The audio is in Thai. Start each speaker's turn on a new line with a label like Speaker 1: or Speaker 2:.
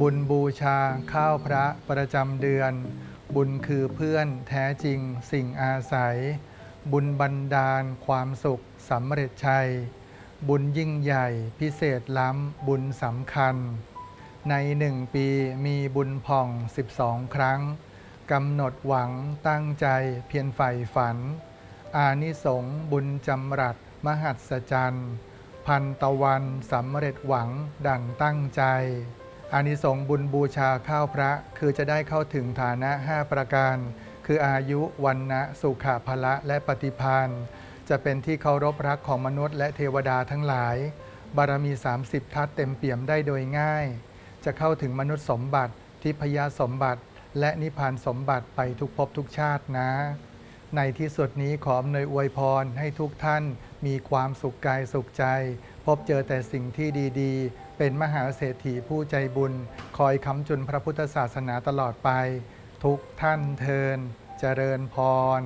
Speaker 1: บุญบูชาข้าวพระประจำเดือน บุญคือเพื่อนแท้จริงสิ่งอาศัย บุญบันดาลความสุขสำเร็จชัย บุญยิ่งใหญ่พิเศษล้ำบุญสำคัญ ในหนึ่งปีมีบุญผ่อง 12 ครั้งกำหนดหวังตั้งใจเพียรใฝ่ฝัน อานิสงส์บุญจำรัดมหัศจรรย์ พันตะวันสำเร็จหวังดั่งตั้งใจ อานิสงส์บุญบูชาข้าวพระคือจะได้เข้าถึงฐานะ 5 ประการ คืออายุวันนะสุขภละและปฏิพานจะเป็นที่เคารพรักของมนุษย์และเทวดาทั้งหลาย บารมี 30 ทัศเต็มเปี่ยมได้โดยง่าย จะเข้าถึงมนุษย์สมบัติ ทิพยสมบัติ และนิพพานสมบัติไปทุกภพทุกชาตินะ ในที่สุดนี้ขออำนวยอวยพรให้ทุกท่านมีความสุขกายสุขใจ พบเจอแต่สิ่งที่ดีๆ เป็นมหาเศรษฐีผู้ใจบุญ คอยค้ำจุนพระพุทธศาสนาตลอดไป ทุกท่านเทินเจริญพร